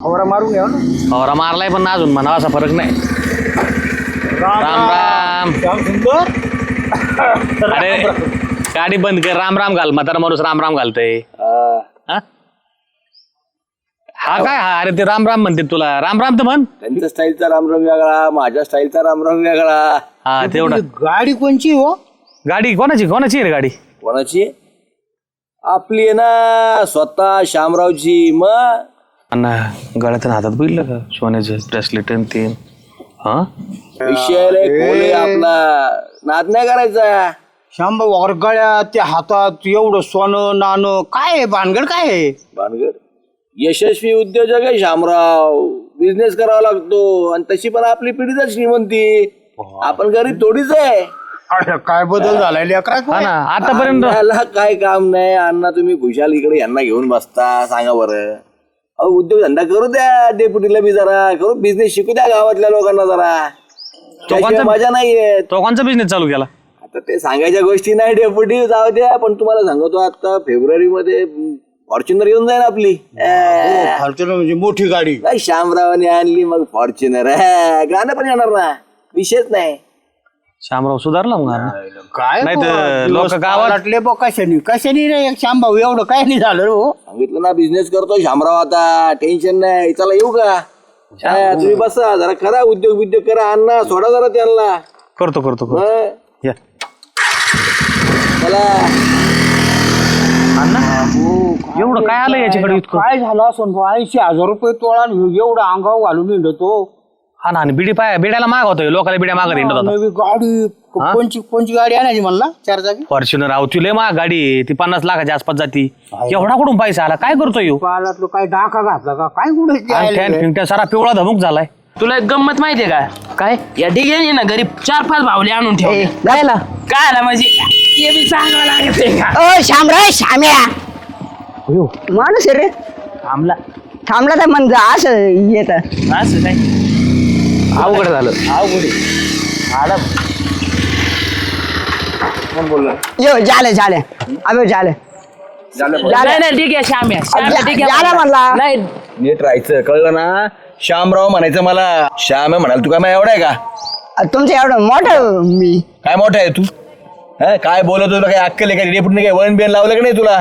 फवारा मारून घ्या ना. फवारा मारलाय पण अजून म्हणा असा फरक नाही. राम राम श्याम सुंदर. अरे गाडी बंद कर राम राम घाल. म्हातारा माणूस राम राम घालतय. हा. हा? काय? हा अरे ते राम राम म्हणते तुला. राम राम तर म्हण. त्यांच्या स्टाईलचा रामराम वेगळा माझ्या स्टाईलचा रामराम वेगळा. हा तेवढं. गाडी कोणची हो? गाडी कोणाची? कोणाची रे गाडी? कोणाची? आपली आहे ना स्वतः शामरावची मग अण्णा गळ्यातून हातात बघितलं का? सोन्याचं ब्रेसलेट आणि ते. हा? विषय लय खोल आहे आपला. नाद नाही करायचा. श्यामभाऊ वर्गाळ्या त्या हातात एवढं सोनं नाणं. काय आहे भानगड काय आहे? भानगड? यशस्वी उद्योजक आहे शामराव. बिझनेस करावा लागतो. आणि तशी पण आपली पिढीच श्रीमंती आपण गरीब थोडीच आहे. अरे काय बदल झालाय हा ना आतापर्यंत. काय काम नाही. अण्णा तुम्ही खुशाल इकडे यांना घेऊन बसता. सांगा बरं. अहो उद्योगधंदा करू द्या डेप्युटीला बी जरा. करू बिझनेस शिकू द्या गावातल्या लोकांना जरा. त्याशिवाय मजा नाहीये तो कोणचा बिझनेस चालू केला? आता ते सांगायच्या गोष्टी नाही डेप्युटी जाऊ द्या. पण तुम्हाला सांगतो आता फेब्रुवारी मध्ये फॉर्च्युनर येऊन जाईल आपली. अं, फॉर्च्युनर म्हणजे मोठी गाडी. काय शामरावाने आणली मग फॉर्च्युनर गाणं पण येणार ना. विषयच नाही. शामराव सुधारला मग. काय नाही तर लोकं गावात- पालटले बो कशाने? कशाने रे एक श्यामभाऊ एवढं काय नाही झालं रे हो? सांगितलं ना बिझनेस करतो शामराव आता. टेन्शन नाही. चला येऊ का? हा, तुम्ही बसा. जरा करा उद्योग बिद्योग करा. अण्णा सोडा जरा त्यांना. करतो करतो करतो. हं, या. चला. अण्णा एवढं काय आलं याच्याकडे इतकं? काय झालं असं ऐंशी हजार रुपये तोळा आणि एवढं अंगावर घालून येतो हा ना आणि बिडी पाय बिड्याला माग होतोय लोकांना बिड्या मागत हिंडत होता. नवी गाडी कोणची कोणची गाडी आणायची म्हणला चार जागी? फॉर्च्युनर आहो तुले माग गाडी आहे. ती पन्नास लाखाच्या आसपास जाती. एवढा कुठून पैसा आला? काय करतो येऊ पालातलं काय डाका घातला का? काय कुठे फॅन सारा पिवळा धमुक झालाय. तुला एक गंमत माहितीये का? काय? या डिग्याने ना घरी चार पाच भावले आणून ठेव जायला काय आला म्हणजे? ते बी सांगावं लागत का? ओ शामराव शाम्या. माणूस आहे रे. थांबला. थांबला तर म्हणजे असं येत. असं काय अवघड झालं. यो झालं झालं. अबे झालं. नाही नाही ठीक आहे श्याम्या. श्याम्या ठीक आहे झालं म्हणला. नाही. नीट राहायचं कळलं ना? श्यामराव म्हणायचं मला. श्याम आहे म्हणाल तू काय एवढा आहे का? तुमचं एवढं मोठं मी. काय मोठा आहे तू? हा? काय बोलत तुला काय अक्कल आहे का? डेपुटीने काय वळण बिन लावलं का नाही तुला?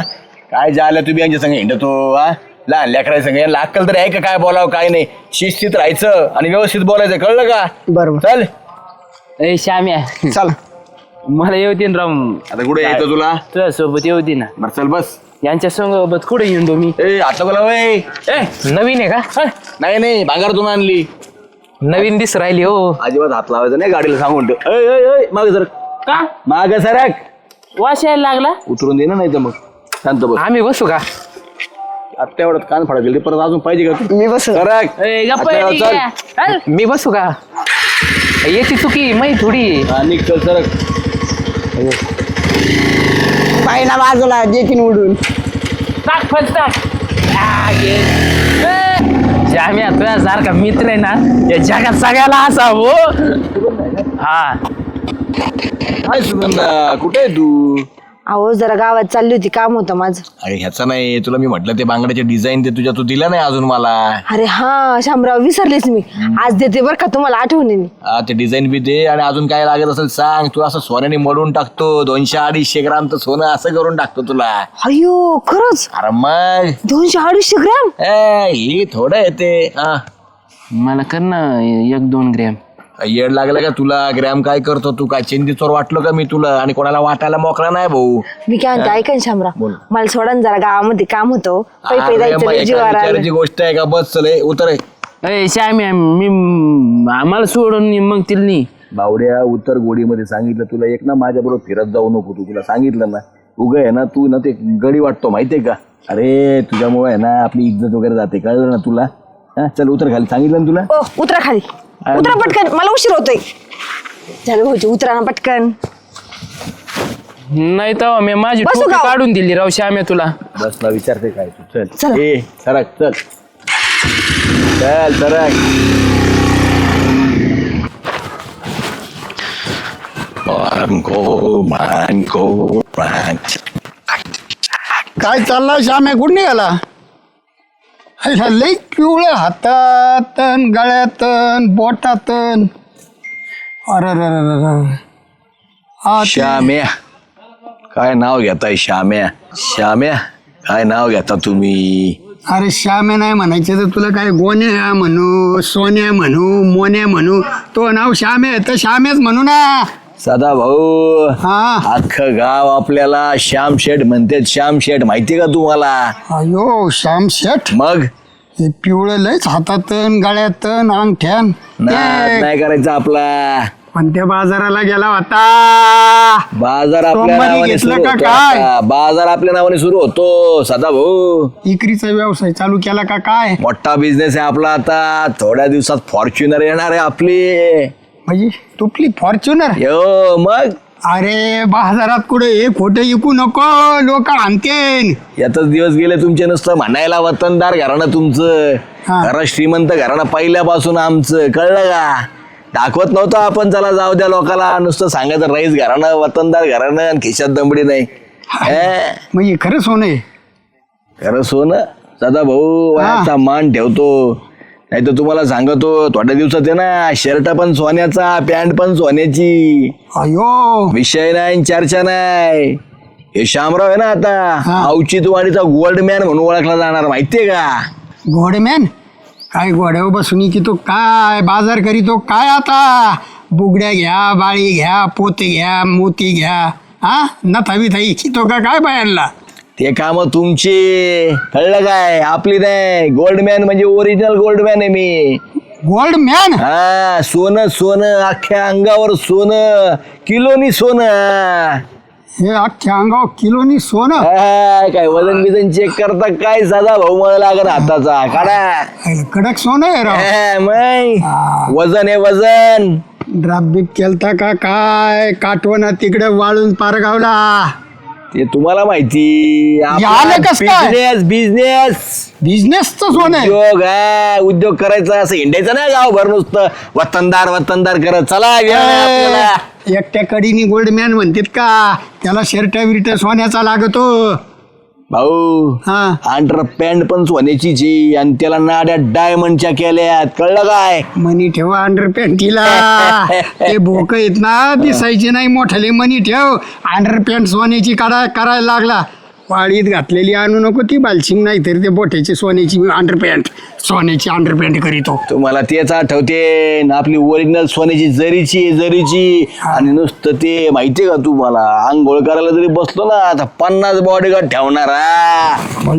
काय झालं? तुम्ही यांच्या संग हिंडतो हा? लहान लेकराच्या संग यांना अक्कल तरी आहे का काय बोलावं काय नाही. शिस्तीत राहायचं आणि व्यवस्थित बोलायचं कळलं का? बरोबर. चल. ए श्याम्या चला. मला येऊतीन राम. आता कुठे यायचं तुला? तुझ्या सोबत येऊती ना. बरं चल बस. यांच्या सोबत कुठे येऊन मी? ए आता बोला वय ए? नवीन आहे का? नाही नाही भांगारातून आणली. नवीन दिस राहिली हो. अजिबात हात लावायचा नाही गाडीला सांगून ठेव. ऐ, ऐ, ऐ, मागे सर का? माग सरक वास यायला लागला? उतरून दे ना नाही तर मग. शांत बस. आम्ही बसू का? आत्ता एवढ्यात कान फाडा गेली परत अजून पाहिजे का? तू मी बस. सरक ए, गप्प आता आहे, चल. ठीक आहे. चल. मी बसू का? याची चुकी मै थोडी. निघ चल सरक पाहिला बाजूला जेकीन उडून टाक फल टाक. आ, घे. ए, श्याम्या तुझ्या सारखा मित्र आहे ना या जगात सगळ्याला असा हो. हा. काय सुगंधा कुठे आहे तू? अहो जरा गावात चालली होती काम होतं माझं. अरे ह्याचा नाही तुला मी म्हटलं ते बांगड्याचे डिझाईन ते तुझ्या तू दिला नाही अजून मला. अरे हा शामराव विसरलेच मी. आज देते बरं का तुम्हाला आठवणीने हा ते डिझाईन बी दे आणि अजून काय लागत असेल सांग तू असं सोन्याने मडून टाकतो दोनशे अडीचशे ग्रामचं सोनं असं करून टाकतो तुला. अयो खरंच? अरे मग? दोनशे अडीचशे ग्रॅम? ए, हे थोडं येते हा. मला कर ना एक दोन ग्रॅम. येड लागलं का तुला? ग्रॅम काय करतो तू? काय चिंती चोर वाटलो का मी तुला? आणि कोणाला वाटायला मोकळा नाही भाऊ. मी काय म्हणते ऐका ना शामराव. बोल. मला सोडा ना जरा गावामध्ये काम होतं. पै पै अरे जायचं मग लय एका जीवावर आलं. विचाराची गोष्ट आहे का? बस चले उतर श्याम्या मी आम्हाला सोडून मग तिला नाही बावड्या उत्तर गोडीमध्ये सांगितलं तुला. एक ना माझ्या बरोबर फिरत जाऊ नको तू. तुला सांगितलं ना. उग आहे ना तू ना ते गडी वाटतो माहितीये का? अरे तुझ्यामुळे आहे ना आपली इज्जत वगैरे जाते. कळलं ना तुला? हा चल उतर खाली. सांगितलं ना तुला? ओ उतरा खाली. उतरा पटकन मला उशीर होतोय. झालं भाऊजी उतरा ना पटकन. नाही तर मी माझी बसू टोपी का? काढून दिली राव श्याम्या तुला. बस ना विचारते काय तू. चल. चला. ए सरक चल. चल सरक. काय चालला श्याम्या कुठे निघाला? ह्याला लई पिवळं हातात गळ्यातन बोटातन अरे रे रे रे रे. ते- श्याम्या काय नाव घेताय श्याम्या श्याम्या काय नाव घेता तुम्ही अरे श्यामे नाही म्हणायचे तर तुला काय गोण्या म्हणू सोन्या म्हणू मोन्या म्हणू तो नाव श्यामे तर श्यामेच म्हणू ना सदा भाऊ हा. अख्खं गाव आपल्याला श्याम शेठ म्हणतात. श्याम शेठ माहितीये का तुम्हाला? अयो श्याम शेठ? मग? हे पिवळं लयच हातात गळ्यात अंगठ्यान. नाद ते नाही करायचा आपला. कोणत्या बाजाराला गेला होता. बाजार आपल्या सोमवारी नावाने घेतलं सुरू का होतो काय? आता. बाजार आपल्या नावाने सुरू होतो सदा भाऊ इकरीचा व्यवसाय चालू केला का काय? मोठा बिझनेस आहे आपला आता. थोड्या दिवसात फॉर्च्युनर येणार आहे आपली. म्हणजे तुपली फॉर्च्युनर यो मग? अरे बाजारात कुठे हे खोटं इकू नको लोक आणतेन यातच दिवस गेले तुमचे नुसतं म्हणायला वतनदार घराणं तुमचं. हा. घरात श्रीमंत घराणं पहिल्यापासून आमचं. कळलं का? दाखवत नव्हतं आपण चला जाऊ द्या लोकाला. नुसतं सांगायचं राईस घराणं वतनदार घराणं आणि खिशात दमडी नाही. हे? म्हणजे खरं सोने खरं सोनं? सदा भाऊ वयाचा मान ठेवतो. नाही तर तुम्हाला सांगतो थोड्या दिवसात आहे ना शर्ट पण सोन्याचा पॅन्ट पण सोन्याची. अयो. विषय नाही चर्चा नाही. हे शामराव आहे ना. आता औचितवाडीचा गोल्ड मॅन म्हणून ओळखला जाणार माहितीये का? घोडमॅन काय घोड्यावर बसून की तो काय बाजार करीतो काय आता? बुगड्या घ्या बाळी घ्या पोते घ्या मोती घ्या. हा? नथावी थाई तो का काय बायांना? ते काम तुमची. कळलं काय? आपली नाही. गोल्ड मॅन म्हणजे ओरिजिनल गोल्ड मॅन आहे मी. गोल्ड मॅन हा सोनं सोनं. अख्ख्या अंगावर सोनं. किलोनी सोनं. हे अख्ख्या अंगावर किलोनी सोनं? हा, काय वजन बिजन चेक करता काय साधा भाऊ मला लागत हाताचा. काढा. कडक सोनं आहे राव. हा, मग. वजन आहे वजन. ड्राप बीप केलता का? काय? काटवना तिकडे वाळून पारगावला. ते तुम्हाला माहिती. आलं कसं काय? बिझनेस बिझनेस बिझनेसचं सोनं आहे. उद्योग हा उद्योग करायचा असं हिंडायचं नाही गावभर नुसतं. वतनदार वतनदार करत. चला वेळ नाही आपल्याला. ए, एकट्या कडीनी गोल्ड मॅन म्हणतात का? त्याला शर्ट बिर्ट सोन्याचा लागतो. भाऊ हा. अंडर पॅन्ट पण सोन्याची जी आणि त्याला नाड्या डायमंडच्या केल्यात. कळलं काय? मनी ठेवा अंडर पॅन्टीला ते भोक येत ना दिसायचे नाही मोठाले. मनी ठेव. अंडर पॅन्ट सोन्याची काढा करायला लागला. वाळीत घातलेली आणू नको ती बालशिंग नाही तरी ते बोट्याची सोन्याची अंडर पॅन्ट सोन्याची अंडर पॅन्ट करीतो. तुम्हाला तेच आठवते न आपली ओरिजिनल सोन्याची जरीची आहे, जरीची. आणि नुसतं ते माहितीये का तुम्हाला? आंघोळ करायला जरी बसलो ना आता पन्नास बॉडीगार्ड ठेवणार.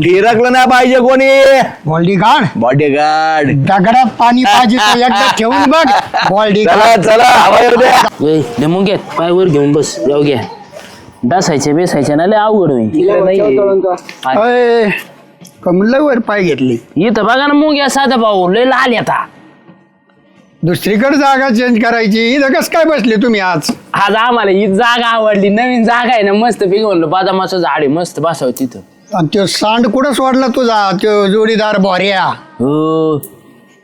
फिरकलं नाही पाहिजे कोणी. बॉल्डी गार्ड बॉडीगार्ड दगडात पाणी पाहिजे तर एकदा ठेवून बघ. बॉल्डी चला चला हवा येऊ द्या. ए लिंबून घे पाय वर घेऊन बस जाऊ घ्या. डासायचे बेसायचे ना लय अवघड होईल. कमलवर पाय घेतली. इथं बघा ना मुंग्या साधा भाऊ लय लाल आता दुसरीकडे जागा चेंज करायची. इथं कसं काय बसले तुम्ही आज? आज आम्हाला ही जागा आवडली. नवीन जागा आहे ना मस्त पिकवलं बदामाचं झाड आहे मस्त बसावं तिथं. आणि तो सांड कुठं सोडला तुझा? तो जोडीदार बोऱ्या हो.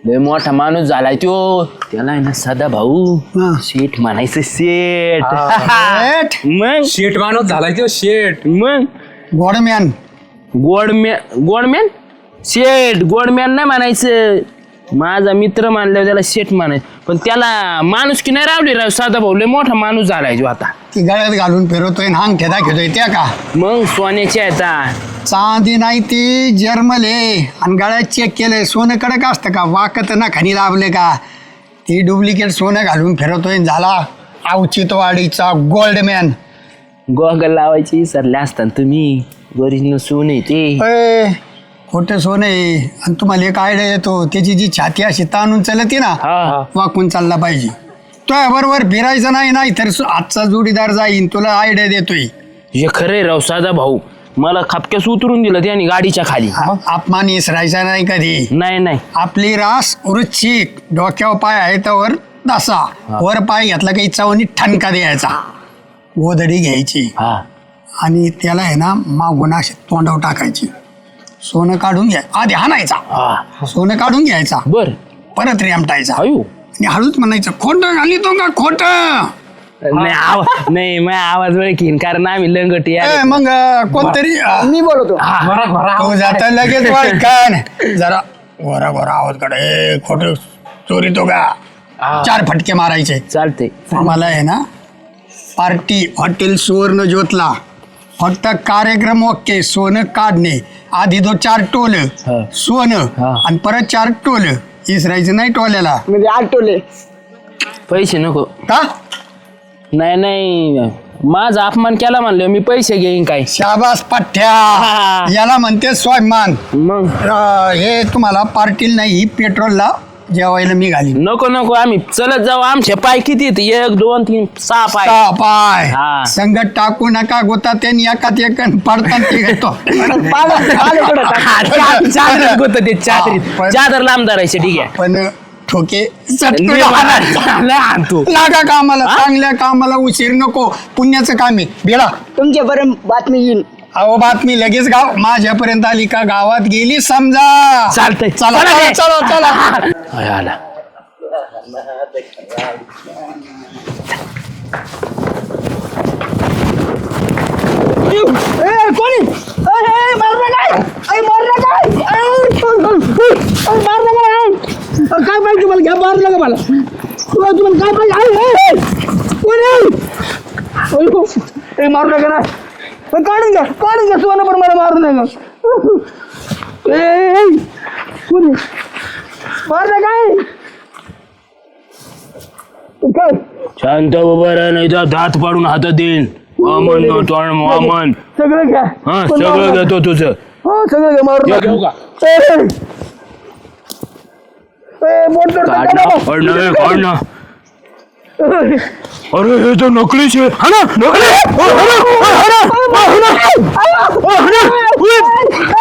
लय मोठा माणूस झालाय त्यो. त्याला आहे ना सदा भाऊ. शेठ म्हणायचं शेठ. शेठ. मग? शेट माणूस झालाय तो शेट मग? गोडमॅन गोडमॅन गोडमॅन शेठ गोडमॅन नाही म्हणायचं. माझा मित्र मानल्यावर त्याला शेठ म्हणायचं. पण त्याला माणूस की नाही रावली राव साधा भाऊ. लय मोठा माणूस झालाय तो आता. ती गळ्यात घालून फिरवतोय ना अंगठ्या दाखवतोय त्या का? मग सोन्याची आहे आता चांदी नाही ती जर्मल. आहे आणि गळ्यात चेक केलंय सोनं कडक असतं का? वाकत ना खाली दाबले का? ती डुप्लिकेट सोनं घालून फिरवतोय आणि झाला औचितवाडीचा गोल्डमॅन गॉगल लावायची विसरले असताना तुम्ही. ओरिजिनल सोने ते. अय खोटं सोनं आहे. आणि तुम्हाला एक आयडिया येतो त्याची जी छाती अशी ताणून चालते ना हा. वाकून चालला पाहिजे. तो बरोबर फिरायचं नाही नाही तर आजचा जोडीदार जाईन तुला आयडिया देतोय. हे खरंय राव साधा भाऊ. मला खापक्यास उतरून दिलं त्याने गाडीच्या खाली. अपमान इसरायचा नाही कधी. नाही नाही. आपली रास वृच्छिक डोक्यावर पाय आहे त्यावर दसा. वर पाय घेतला काही चवणी ठणका द्यायचा. गोधडी घ्यायची. हा. आणि त्याला आहे ना मागून अशी तोंडावर टाकायची. सोनं काढून घ्या. आधी हाणायचा. हा. सोनं काढून घ्यायचा. बर. परत रेमटायचा. आणि हळूच म्हणायचं खोटं घाली तो का खोटं? नाही आवाज नाही माझा आवाज ओळखीन कारण आम्ही लंगटी ए. मग अं, कोणतरी अं, मी बोलतो. हा. तो जाता लगेच जरा गोरा गोरा आवाज काढ. ए खोटं चोरी तो का? चार फटके मारायचे. चालते आम्हाला आहे ना पार्टी हॉटेल सुवर्ण ज्योतला. फक्त कार्यक्रम ओके सोनं काढणे. आधी तो चार टोल सोनं आणि परत चार टोल. इसरायचं नाही टोल्याला. म्हणजे आठवले पैसे नको. का? नाही नाही. माझा अपमान केला म्हणलं मी पैसे घेईन काय. शाबास पठ्ठ्या. याला म्हणते स्वाभिमान. मग? अं, हे तुम्हाला पार्टील नाही पेट्रोलला जेवायला मी घालीन. नको नको आम्ही चलत जाऊ. आमचे पाय किती आहेत? एक दोन तीन सहा पाय. सहा पाय. हा. संगत टाकू नका गोता त्यांनी एकात एक पडतात ते घेतो. चादरीत. चादर लांब धरायचे ठीक आहे. पण ठोके. आणतो लागा कामाला चांगल्या कामाला उशीर नको. पुण्याचं काम आहे. बेडा. तुमच्यापर्यंत बातमी येईल अहो बातमी लगेच गाव. माझ्यापर्यंत आली का गावात गेली समजा. चालतंय. चला चला चला. चला आला. काय पाहिजे तुम्हाला घ्या मारलं का मला? तुम्हाला तुम्हाला काय पाहिजे? कोणी मारू नका ना. पण काढून घ्या काढून घ्या सुवर्ण पण मला मारू नका. ए, कोणी काय काय? शांत उभं राहा नाही तर दात पाडून हातात देईन. वामन वामन. सगळं घ्या. हा सगळं. घेतो तुझं. हो सगळं घ्या मारू नका. काढ का ना बाबा? काढ ना काढ ना अरे हे तर नकलीच आहे हा ना नकली ओ, हा ना, ओ, हा ना, ओ, हा ना, ओ, हा ना.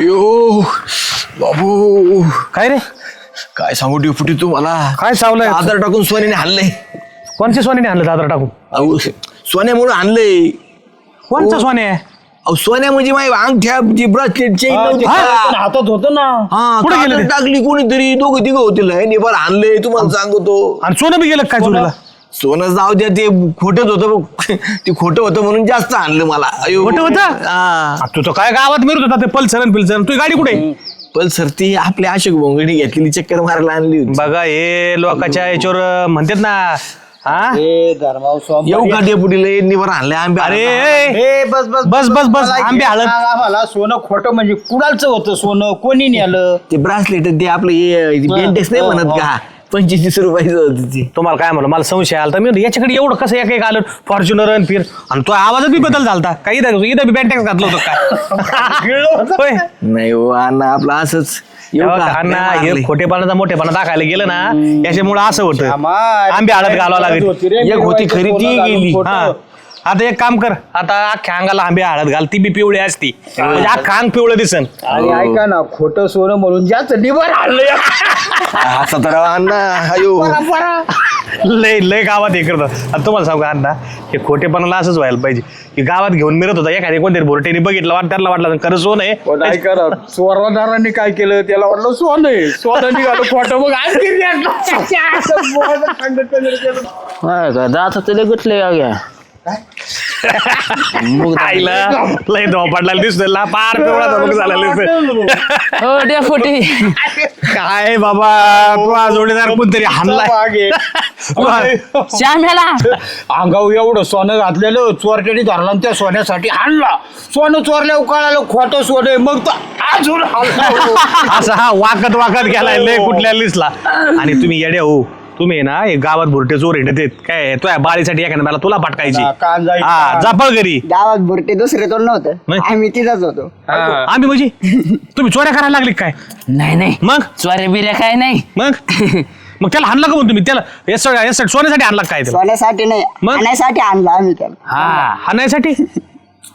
यो बाबू काय रे काय सांगू डिपुटी तू मला काय चावलंय आधार टाकून सोन्याने हाणलंय कोणच्या सोन्याने आणलं दादर टाकून अहो सोन्यामुळे आणलंय कोणचं सोने? अहो सोन्या म्हणजे माझी अंगठ्या जी ब्रासलेट चेन हातात होतं ना. हा कुठे गेले ते? टाकली कोणीतरी दोघं तिघं होतील हे निभार आणलंय तुम्हाला सांगतो. आणि सोनं बी गेलं काय चोरीला सोनं जाऊ द्या ते खोटच होतं बघ. ते खोटं होतं म्हणून जास्त आणलं मला. अयो. खोटं होतं? हा. आ, तू तर काय गावात मिरत होता ते पल्सर पिल्सर. तुझी गाडी कुठे? आहे? पण सर ती आपल्या अशोक भोंगडी घेतलेली चक्कर मारायला आणली होती. बघा हे लोकांच्या याच्यावर म्हणतात ना हा? येऊ का डेपुटीला निभार आणले आंबे अरे. ए, बस बस बस बस बस आंबे हळद आम्हाला सोनं खोटं म्हणजे कुणालचं होतं सोनं? कोणी नेलं? ते ब्रासलेट ते आपलं हे बेंटेक्स नाही म्हणत का? पंचवीस रुपयाचं होतं ते. तुम्हाला काय म्हणलं मला संशय आला तर मी म्हणलं, याच्याकडे एवढं कसं एक एक आलं? फॉर्च्युनर आणि फिर. आणि तो आवाजात बी बदल झालता. काही इथं इथं बी बँटेक्स घातलं होतं काय होय. नाही हो अण्णा आपलं असंच? अण्णा हे. खोटेपणाचा मोठेपणा दाखवायला गेलं ना याच्यामुळे असं होतं. आंबे हळद घालावं लागेल. एक होती खरी ती गेली. हा. आता एक काम कर आता अख्ख्या अंगाला आंबे हळद घाल ती बी पिवळी असती. म्हणजे अख्खा अंग पिवळं दिसन. आणि ऐका ना खोटं सोनं म्हणून जास्त निभार आणलं असं तर अण्णा अयो. लय लय गावात हे करतात. आणि तुम्हाला सांगू का अण्णा हे खोटेपणाला असंच व्हायला पाहिजे. की गावात घेऊन मिरत होता एखादी कोणतरी भोरटेने बघितलं वाट त्याला वाटलं खरं सोन आहे. ऐका ना काय केलं त्याला वाटलं सोनं आहे. सोनं निघालं खोटं मग आणखी तर गुटले घ्या आईला लय धोपाडला दिसतोय. ला पार पिवळा धमक झालेला दिसतोय. हो डेपुटी काय बाबा तू आज जोडीदार कोणतरी हाणलाय? श्याम्याला. अंगावर एवढं सोनं घातलेलं चोरट्याने धरला आणि त्या सोन्यासाठी आणला सोनं चोरल्यावर कळालं खोटं सोनं आहे. मग तो अजून हलला. असा हा वाकत वाकत गेलाय. लय कुठल्या लिस्टला आणि तुम्ही येडे हो. तुम्ही ना हे गावात भुरटे चोर येते काय तुझ्या बाळीसाठी एखाद्या मला तुला पटकायची हा. हा घरी. गावात बुरटे दुसरे तो नव्हतं. नाही. आम्ही तिथंच होतो. आम्ही म्हणजे? तुम्ही चोऱ्या करायला लागले काय? नाही नाही. मग? चोऱ्या बिऱ्या काय नाही. मग? मग त्याला हाणलं का म्हणून तुम्ही? त्याला हे हे सगळं सोन्यासाठी आणला काय त्याला? सोन्यासाठी नाही मग? आणण्यासाठी आणला आम्ही त्याला. हा. हाणायसाठी?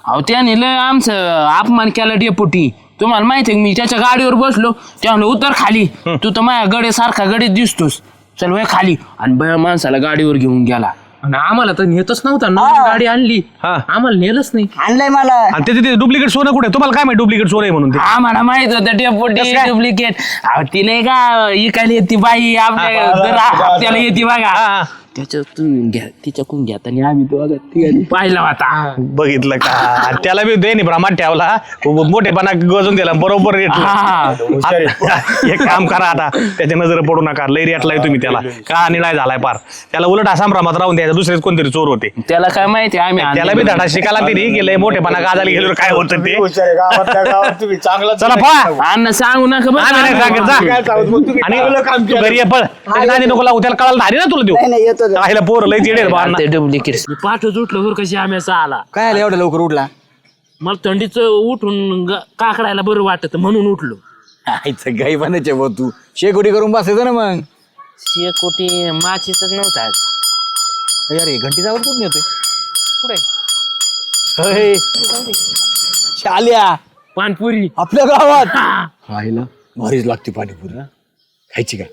अहो त्याने लय आमचं अपमान केला डेपुटी. तुम्हाला माहिती आहे का, मी त्याच्या गाडीवर बसलो त्याने उतर खाली. तू तर माझ्या गडे सारखा गडीत दिसतोस. चल वय खाली आणि बया माणसाला गाडीवर घेऊन गेला आणि आम्हाला तर नेतच नव्हता हा. नवीन गाडी आणली हा. आम्हाला नेलंच नाही आणलंय मला आणि ते तिथे डुप्लिकेट सोनं कुठे आहे? तुम्हाला काय माहिती डुप्लिकेट सोनं आहे म्हणून ते आम्हाला माहीत होतं डेपुटी? डुप्लिकेट ती नाही का इकायला येते बाई आपल्या दर हप्त्याला येते बघा. त्याच्यातून घ्या तिच्याकून घ्या आणि आम्ही दोघं तिघांनी पाहिला होता बघितलं का? त्याला बी दे भ्रमात ठेवला. मोठेपणा गजून दिला बरोबर रेट हा. एक काम करा आता त्याच्या नजर पडू नका. लई रेटलाय तुम्ही त्याला. का निर्णय झालाय पार. त्याला उलट असा भ्रमात राहून द्यायचा दुसरेच कोणतरी चोर होते. त्याला काय माहिती आम्ही त्याला बी धडा शिकायला तरी गेलंय मोठेपणा गाजाला गेलो काय होतं ते? चला पळा. अण्णा सांगू नका. आम्ही नाही सांगत, जा. आणि तू. घरी पळ. नादी नको लागू त्याला कळायला धारी ना तुला देऊ. राहिला पोर लय चिडेल बा ते डुप्लिकेट पाठच उठलं बरं कशी आम्ही असा आला. काय आलं एवढं लवकर उठला? मला थंडीचं उठून ग- काकडायला बरं वाटत म्हणून उठलो. आईचं गाई बनायचे भाऊ तू. शेकोटी करून बसायचं ना मग. शेकोटी माचीच नव्हता आज. अरे घंटीचा आवाज कुठून येतोय? पुढे अय, शाल्या. पानपुरी. आपल्या गावात. खायला भारीच लागते पाणीपुरी. खायची का?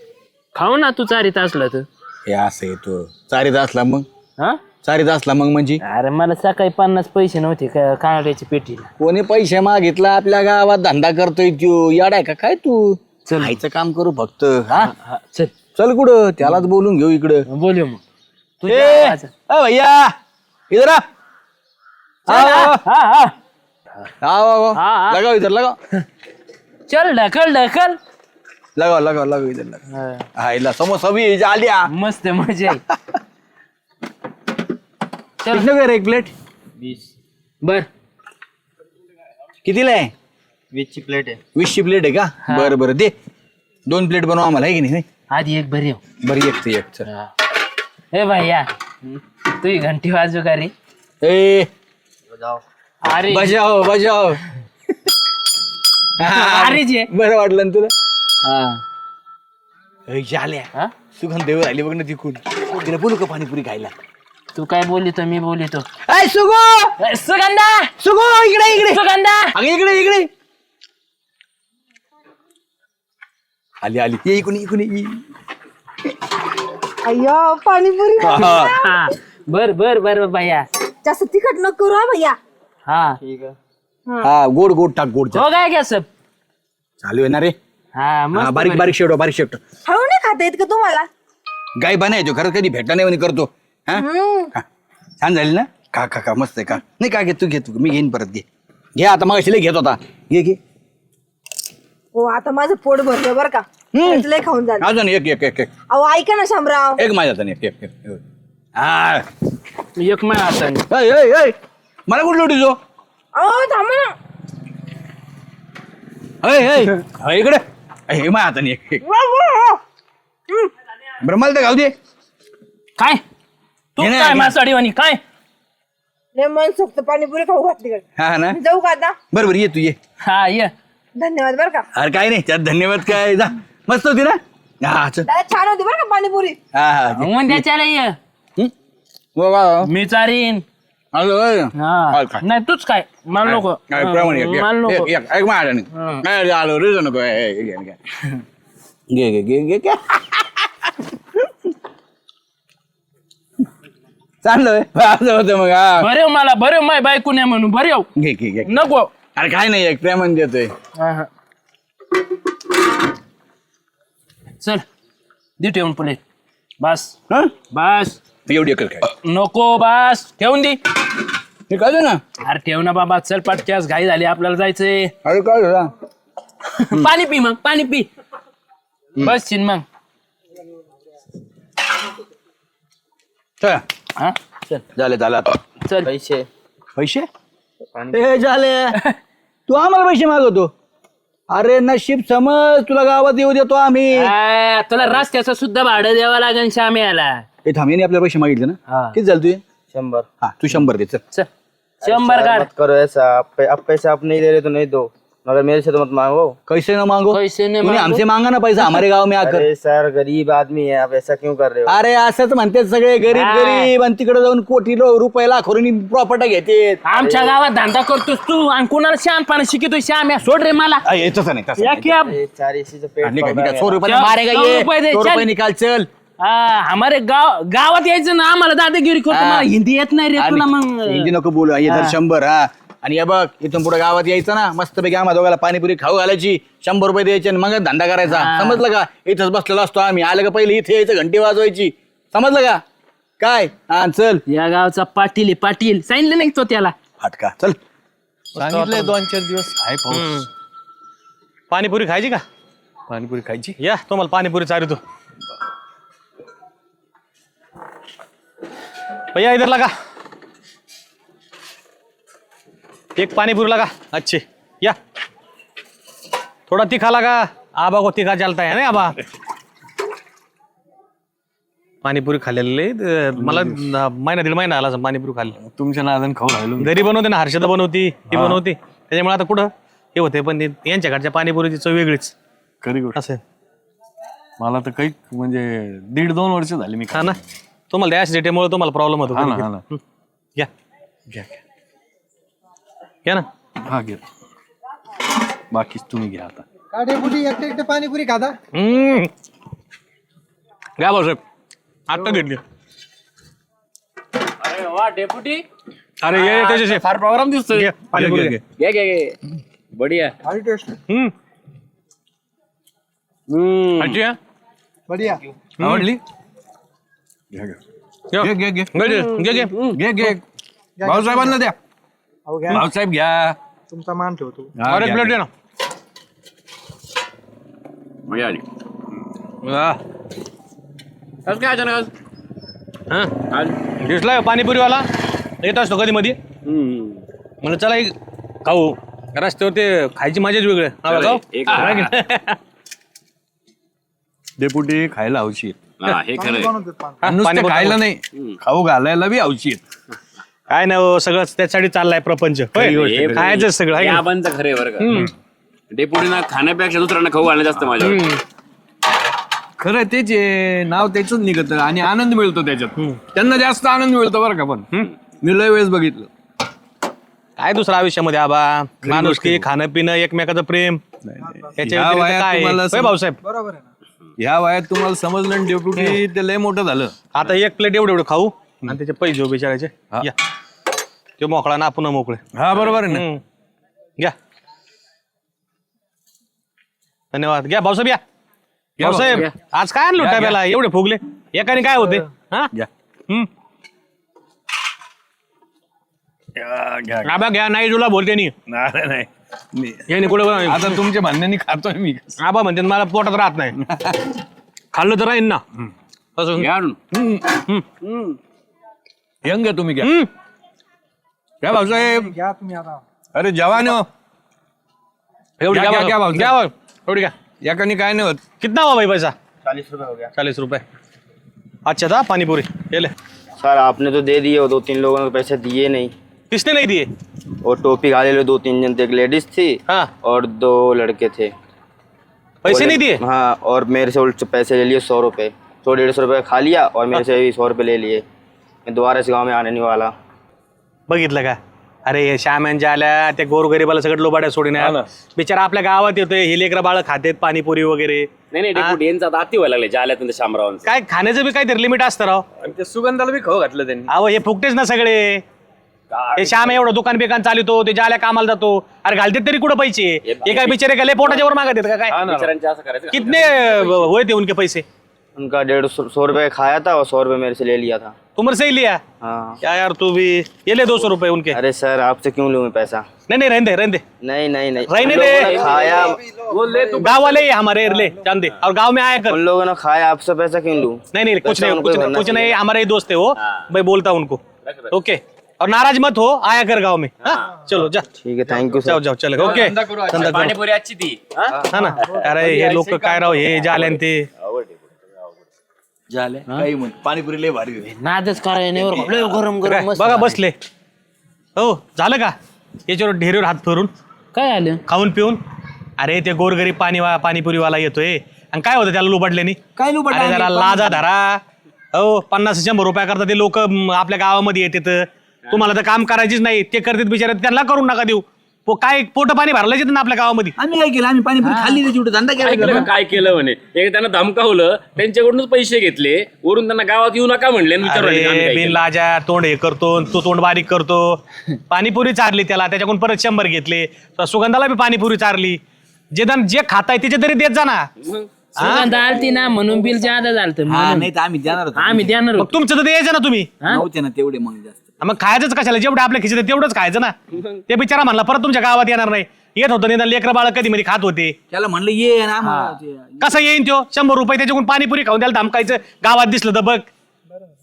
खाऊ ना तू चारीत असला तर. हे असं येतो चारीत असला मग? हा? चारीत असला मग म्हणजे? अरे मला सकाळी पन्नास पैसे नव्हते का पेटीला. कोणी पैसे मागितला आपल्या गावात धंदा करतोय तू. याडाय का काय तू? चल. खायचं काम करू फक्त हा? हा, चल. चल कुठं? त्यालाच बोलून घेऊ इकडं. बोलू मग. ए. अ भैया इधर आ. आओ, हा हा. आओ, आओ. हा, हा. लगाओ इधर लगाओ चल ढकल ढकल. लगाओ लगाओ लगाओ इधर लगाओ। हा, हा इला समोसा भी आल्या मस्त मजा। आहे चल किती एक प्लेट बर। कितीला आहे वीसची प्लेट आहे वीसची प्लेट आहे का? बरं बरं दे। दोन प्लेट बनव आम्हाला आहे की नाही? आधी एक बरी बरी एक ते एक चल. ए भैया तू ही घंटी वाजू का रे? ए। अरे बजाव बजाव अरे जे। बरं वाटलं ना तुला? हा. झाल्या हा? सुगंध देव राहिली बघ ना तिकून. तिला बोलू का पाणीपुरी खायला? तू काय बोलितो मी बोलितो ऐ सुगो! ए, सुगंधा! सुगो इकडे इकडे. सुगंधा! अगं इकडे इकडे. आली आली. ये इकडे इकडे ये. अय्यो पाणीपुरी हा बर बर बर भैया. जास्त तिखट न करू हा. भैया हा. हा गोड गोड टाक गोड टाक. हो काय घ्या सब चालू आहे ना रे? हा हा, मस्त बारीक बारीक शेवटो बारीक शेवटो. हळू नाही खाता येत का तुम्हाला? गाय बनायचो खरं कधी भेटला नाही म्हणे करतो. हा? हा. छान झाली ना? का का का मस्त आहे का नाही का घे तू घे तू मी घेईन परत घे. घे आता मग लय घेत होता. घे घे. हो आता माझं पोट भरलं बरं का. त्याचं लय खाऊन झालं. अजून एक एक एक एक. अहो ऐका ना शामराव. एक माझ्या हाताने एक एक एक. हा. एक माझ्या हाताने ऐ, ऐ, ऐ. मला कुठलं उठीचो अहो थांबा ना. ऐ. हा, इकडे ऐ, हे माझ्या हाताने. एक एक बरं मला तर घाऊ दे. काय? तू हे नाही, काय हे- वाणी काय? लय मन सोबत पाणीपुरी खाऊ घातली हा ना? मी जाऊ का आता? बरं बरं ये तू ये. हा ये. धन्यवाद बरं का. अरे काय नाही त्यात धन्यवाद काय? जा. मस्त होती ना? हा चल. दादा छान होती बरं का पाणीपुरी. हा हा. मग त्याच्याला ये. हं? वा, वा, वा. मी चारीन. हा काय? नाही तूच काय मला नको. मला नको. हं. आलो रे नको ए, ए, घे, घे. घे घे घे घे घे चाललोय असं होतं मग हा बरे मला बरे माय बायको नाही म्हणून बरे हो. घे घे घे नको अरे काय नाही एक प्रेमान देतोय हा, हा. चल दे ठेवून प्लेट बस हं? बस एवढी एकच काय? नको बस ठेवून दे. हे काय झालं? ना अरे ठेव ना बाबा चल पटक्यास घाई झाली आपल्याला जायचंय. अरे काय झालं? पाणी पी मग पाणी पी. बस चिन मग. चल. हा? चल. झालं झालं आता. चल. पैसे. पैसे? ए झाले. तू आम्हाला पैसे मागवतो. अरे नशीब समज तुला गावात येऊ देतो आम्ही. आ, तुला रस्त्याचं सुद्धा भाडं द्यावं लागेल श्याम्याला. हे थांब याने आपल्याला पैसे मागितले ना? हा. किती झालं तुझे? शंबर हा तू शंभर दे चल. चल. शंभर काढ. मत करो ऐसा आप, पै- आप पैसे आप नहीं दे रहे तो नहीं दो. मगर मेरे से तो मत मांगो. कैसे ना मांगो? तूने मागू. हमसे मांगा ना पैसा हमारे गाव में आकर। अरे सर गरीब आदमी है आप ऐसा क्यों कर रहे हो? अरे असंच म्हणते सगळे गरीब हा. गरीब आणि तिकडे जाऊन कोटी लो- रुपये लाखोनी प्रॉपर्टी घेते आमच्या गावात धंदा करतोस तू आणि कुणाला शहाणपणा शिकतोय श्याम्या सोड रे मला. तसं नाही तसं या नाही. की आप- ये चार इसी से पेट निकाल, भर रहा निकाल, सौ रुपये चल, मारेगा सौ ये रुपये दे, सौ चल. रुपये निकाल चल. आ, हमारे गाव गावात यायचं ना आम्हाला दादागिरी करतो हा. मला हिंदी येत नाही रे तुला आणि मग. हिंदी नको बोलू हे तर शंभर हा. आणि हे बघ इथून पुढे गावात यायचं ना मस्तपैकी आम्हा दोघाला पाणीपुरी खाऊ घालायची शंभर रुपये द्यायचे आणि मग धंदा करायचा. समजलं का? इथंच बसलेलो असतो आम्ही. आलं का पहिले इथे यायचं घंटी वाजवायची. समजलं का? काय? हा चल. या गावचा पाटील आहे पाटील. सांगितलं नाही तो त्याला? हटका चल. सांगितलंय दोन चार दिवस. आहे पाऊस. पाणीपुरी खायची का? पाणीपुरी खायची? या तुम्हाला पाणीपुरी चारितो भैया इधर लगा। एक पानीपुरी लगा। अच्छे। या। थोड़ा तीखा लगा। आबा को तीखा चलता है ना आबा। पाणीपुरी खाल्लेली मला न- महिना दीड महिना आला असं पाणीपुरी खाल्ली। तुमच्या नादन खाऊ राहिलो मी. घरी बनवते ना हर्षदा बनवती ती बनवते. त्याच्यामुळे आता कुठं हे होते पण ते- यांच्याकडच्या पाणीपुरीची चव वेगळीच. खरी गोष्ट. असं मला तर काही म्हणजे दीड दोन वर्ष झाली मी हा ना? तुम्हाला त्या ऍसिडिटीमुळे तुम्हाला प्रॉब्लेम होतो. हा ना, हा ना. हं. घ्या. घ्या. घ्या घ्या ना. हा घे बाकीच तुम्ही घ्या आता. काटेपुटी एकटे एकटे पाणीपुरी खाता हम्म. घ्या भाऊसाहेब आत्ता घेतली वा डेपुटी अरे ये त्याच्याशी. फार प्रोग्राम दिसतोय. घे, पाणीपुरी घे. घे घे घे बढिया. भारी टेस्ट हम्म. अच्छी आहे? बढिया. आवडली? घे. घे घे. घे घे, घे, घे, घे. घे घे भाऊसाहेबांना द्या. अहो घ्या. भाऊसाहेब घ्या. तुमचा मान ठेवतो. हा, अरे घ्या, प्लेट घ्या. दे ना. वा. कसं काय अचानक आज? हा. दिसलाय पाणीपुरीवाला. येत असतो कधी मध्ये म्हणलं चला एक खाऊ. रस्त्यावर ते खायची मजाच वेगळी? हा, घे. डेपुटी खायला हौशी. हा, नुसतं पाणीपुरी खायला. नाही. खाऊ घालायला बी हौशी काय नाही हो, सगळं त्याच्यासाठी चाललाय प्रपंच. होय? खायचं सगळं हे? आबांचं खरे बरं का. डेपुटीना खाण्यापेक्षा दुसऱ्यांना खाऊ घालणं जास्त माझ्या. खरं तेच आहे नाव त्याच निघत आणि आनंद मिळतो त्याच्यात. त्यांना जास्त आनंद मिळतो बरं का पण. मी लय वेळेस बघितलं. काय दुसरं आयुष्यामध्ये आबा? माणूस की खाणं पिणं एकमेकाचं प्रेम. याच्या ह्या व्यतिरिक्त वयात काय तुम्हाला होय सम- भाऊसाहेब. बरोबर आहे ना. ह्या वयात तुम्हाला समजलं डेप्युटी ते लय मोठं झालं. आता एक प्लेट एवढं एवढं खाऊ आणि त्याचे पैसे बिचारायचे. या. ते मोकळा ना आपण मोकळे. हा बरोबर आहे ना. हम्म. घ्या. धन्यवाद. घ्या भाऊसाहेब या. घ्या भाऊसाहेब आज काय आणलं डब्याला एवढे फुगले. एकाने काय होते? हा? घ्या. हम्म. घ्या, घ्या. आबा घ्या. नाही तुला बोलते नी. नाही नाही. यांनी कुठे आता तुमच्या म्हणण्याने खातोय मी. आबा म्हणते मला पोटात राहत नाही. खाल्लं तर राहीन ना. असं. घ्या. यंग आहे तुम्ही घ्या. घ्या भाऊसाहेब. घ्या तुम्ही आता. अरे जवान हो. एवढी घ्या, घ्या घ्या, घ्या, भाऊ. घ्या भाऊ. एवढी घ्या. याकानी काय नाही होत. कितना हुआ भाई पैसा? चालीस रुपए हो गया. चालीस रुपए अच्छा था पानीपुरी. ये ले. सर आपने तो दे दिए वो दो तीन लोगों ने पैसे दिए नहीं। किसने नहीं दिए? और टोपी खा ले दो तीन जन थे एक लेडीज थी हाँ। और दो लड़के थे। पैसे नहीं दिए? हाँ और मेरे से उल्टे पैसे ले लिए सौ रुपये सौ डेढ़ सौ रुपये खा लिया और मेरे से भी सौ रुपये ले लिए। मैं दोबारा इस गाँव में आने नहीं वाला। बघितलं का? अरे श्यामांच्या आल्या त्या गोरगरीबाला सगळं लोबाड्या सोडून आल्या. बिचारा आपल्या गावात येतोय हे लेकरं बाळ खातेत पाणीपुरी वगैरे. नाही नाही डेपुटी यांचं आता अति व्हायला लागले जाल्यात म्हणजे शामरावांचं. काय खाण्याचं बी काहीतरी लिमिट असतं राव. आणि ते सुगंधाला बी खाऊ घातलं त्यांनी. अहो हे फुकटेच ना सगळे. हे श्याम एवढं दुकान बिकान चालितो ते ज्याला कामाला जातो अरे घालते तरी कुठं पैसे? हे काय बिचारे काय लय पोटाच्या वर मागत आहेत का काय? बिचाऱ्यांचे असं करायचं कितने हुए थे उनके पैसे? उनका डेढ़ सौ सौ रुपये खाया था और सौ रुपये मेरे से ले लिया था। तुमसे से ही लिया? हाँ। क्या यार तू भी? ये ले दो सौ रुपए उनके। अरे सर आपसे क्यों लूँ मैं पैसा? नहीं नहीं रहने दे रहने दे। नहीं नहीं नहीं। रहने उन लोगों ने दे खाया गाँव वाले ही हमारे ले जान दे। और गाँव में आया कर। उन लोगों ने खाया आपसे पैसा क्यों लूँ? नहीं नहीं कुछ नहीं कुछ नहीं। हमारे ही दोस्त है वो। मैं बोलता हूँ उनको। ओके। और नाराज मत हो आया कर गाँव में। हाँ? चलो जा। ठीक है थँक यू जाओ सर जाओ चलो ओके धंदा करो पाणीपुरी आजची ती हा? हा। ना? अरे हे लोक काय राव हे जाले ते। झाले काही म्हण पाणीपुरी लय भारी होती. नादच करायला? लय गरम गरम मस्त बघा बसले। हो झालं का? याच्यावर ढेरीवर हात फिरून काय आलं खाऊन पिऊन। अरे ते गोरगरीब पाणी पाणीपुरीवाला येतोय। आणि काय होतं त्याला लुबडल्यानी? काय लुबाडलं अरे जरा आम्ही? लाजा धरा। हो पन्नास शंभर रुपया करता ते लोक आपल्या गावामध्ये येतात. तुम्हाला तर काम करायचीच नाही. ते करतात बिचारे त्यांना करून नका देऊ. पो- काय पोट पाणी भरलाच ना आपल्या गावामध्ये. आम्ही काय केलं? आम्ही पाणीपुरी खाल्ली त्याची कुठे धंदा केला ऐकलं का? काय केलं म्हणे? एक त्यांना धमकावलं त्यांच्याकडूनच पैसे घेतले. वरून त्यांना गावात येऊ नका म्हणले आणि विचारलं आम्ही अरे काय बिन केलं. लाजा तोंड हे करतो तो तोंड बारीक करतो. पाणीपुरी चारली त्याला. त्याच्याकडून परत शंभर घेतले. तर सुगंधाला बी पाणीपुरी चारली. जे दन जे खाताय त्याचे तरी देत जा ना. सुगंध आलती ना म्हणून बिल जादा झालं म्हणून. नाही तर आम्ही देणार होतो. आम्ही देणार मग होतो. तुमचं तर द्यायचं ना तुम्ही. हा? नव्हते ना तेवढे मग जास्त. मग खायचंच कशाला? जेवढं आपल्या खिशात आहे तेवढंच खायचं ना. ते बिचारा म्हणला परत तुमच्या गावात येणार नाही. येत होतं निदान लेकरं बाळ कधी मध्ये खात होते. त्याला म्हणलं ये ना आम्हाला ते- कसं येईन तो शंभर रुपये त्याच्याकडून पाणीपुरी खाऊन द्यायला धमकायचं. गावात दिसलं तर बघ.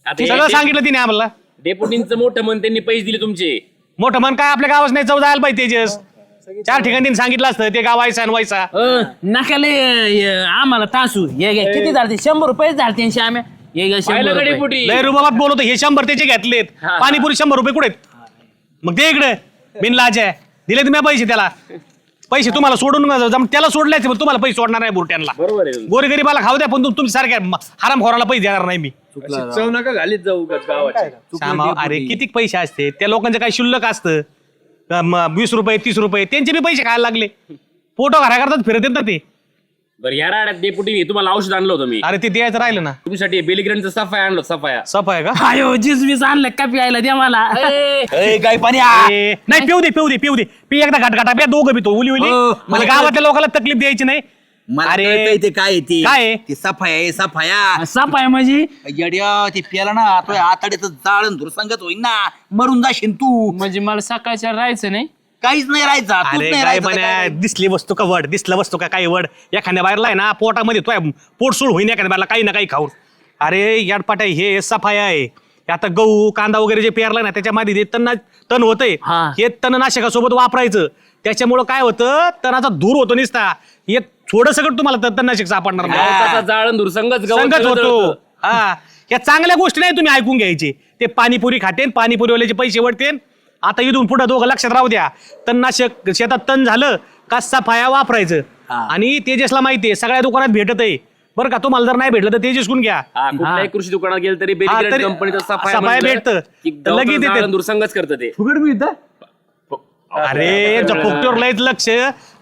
आता सगळं सांगितलं तिने आम्हाला. डेपुटींचं मोठं मन त्यांनी पैसे दिले तुमचे. मोठं मन काय आपल्या गावात नाही चव जायला पाहिजे तेजस. चार ठिकाणी सांगितलं असतं ते गाव व्हायचा आणि व्हायचा. अ, नका लय अ, आम्हाला तासू हे घे किती झालते? शंभर रुपये झालते श्याम्या हे घे शंभर पाहिलं का रुपये. डेपुटी? लय रुबाबात बोलवतो हे शंभर त्याचे घेतलेत. हा. पाणीपुरी शंभर रुपये कुठे मग ते इकडे. बिनलाज आहे दिले तुम्ही पैसे त्याला. पैसे तुम्हाला सोडून जम- त्याला सोडल्याचे पण तुम्हाला पैसे सोडणार नाही बुरट्यांना. बरोबर आहे. गोरी गरीबाला खाऊ द्या पण तुम- तुमच्या सारख्या हरामखोराला पैसे देणार नाही मी. चव नका घालीत जाऊ उगाच गावाची. श्यामा, अरे किती पैसे असते? त्या लोकांचं काय शुल्लक असतं? अं, म, वीस रुपये तीस रुपये त्यांचे बी पैसे खायला लागले. फोटो घरा करतात फिरत येत ना ते. बरं या राड्यात डेपुटी तुम्हाला औषध आणलं होतं मी. अरे ते द्यायचं राहिलं ना. तुमच्यासाठी बेलिग्रॅनचं सफाया आणलं सफाया सफ आहे. का? आयो जीस बीस आणलं का प्यायला द्या मला. ए, काय पाणी. ए, नाही पिऊ दे पिऊ दे पिऊ दे. पी एकदा घाट घाटा दोघं पितो उली उली. हो, म्हणजे मला गावातल्या लोकांना तकलीफ द्यायची नाही. मला अरे, कळतंय ते काय आहे ते. काय आहे? ते सफाया आहे सफाया. साप आहे म्हणजे? येड्या ते प्याला ना तो आताड्याचं जाळण धुर सांगत होईन ना. मरून जाशील तू. म्हणजे मला सकाळच्या राहायचं नाही. काहीच नाही राहायचं तूच अरे नाही काय राहायचं तर म्हणे? दिसली वस्तू का वड? दिसला वस्तू का काही वड? एखाद्या बाहेरला आहे ना पोटामध्ये तो पोट सूळ होईन एखाद्या बाहेरला काही ना काही खाऊन. अरे याडपाट आहे हे सफाया आहे. हे आता गहू कांदा वगैरे जे पेरलाय ना त्याच्यामध्ये ते तण तण होतंय हा. हे तणनाशकासोबत वापरायचं. त्याच्यामुळं काय होतं? तणाचा धूर होतो निसता. हे थोडं सगळं तुम्हाला त- तणनाशक सापडणार नाही जाळण संगच संगत होतो. हा. या चांगल्या गोष्टी नाही तुम्ही ऐकून घ्यायचे. ते पाणीपुरी खातेन पाणीपुरीवाल्याचे पैसे वडतेन आता इथून पुढे दोघं लक्षात राहू द्या. तणनाशक शेतात तण झालं का सफाया वापरायचं. आणि तेजसला माहितीये सगळ्या दुकानात भेटत आहे बरं का तुम्हाला जर नाही भेटलं तर तेजसकडून घ्या? हा कुठल्याही कृषी दुकानात गेलं तरी कंपनीचा सफाया भेटतं. लगेच गावाचं देते. जाळण धूर संगच करतं ते. फुकट मिळतं अरे फुकटीवर लयच लक्ष.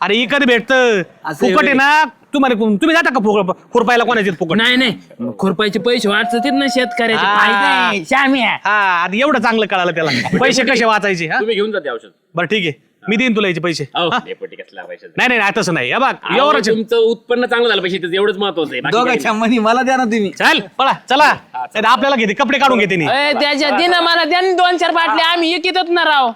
अरे इकडे भेटतं असं फुकट आहे एवढे- ना तुम्हाला तुम्ही जाता का फुक- खुरपायला कोणाचे फुकट? नाही नाही. खुरपायचे पैसे वाचतात ना शेतकऱ्याचे. हा. फायदा आहे श्याम्या. हा आता एवढं चांगलं कळालं त्याला. पैसे कसे वाचायचे हा? तुम्ही घेऊन जाते औषध. बरं ठीक आहे. मी देईन तुला याचे पैसे. अहो, हा? कसला नाही नाही नाही, तसं नाही. हे बघ अहो, एवढंच आहे. तुमचं उत्पन्न चांगलं झालं पैसे त्याचं एवढंच महत्वाचं आहे. बाकी काही दोघांच्या मनी मला द्या ना तुम्ही. चल पळा चला. नाही तर आपल्याला घेते कपडे काढून घेते नी ए, त्याच्या दिन मला द्या दोन चार बाटले आम्ही एक येतात ना राव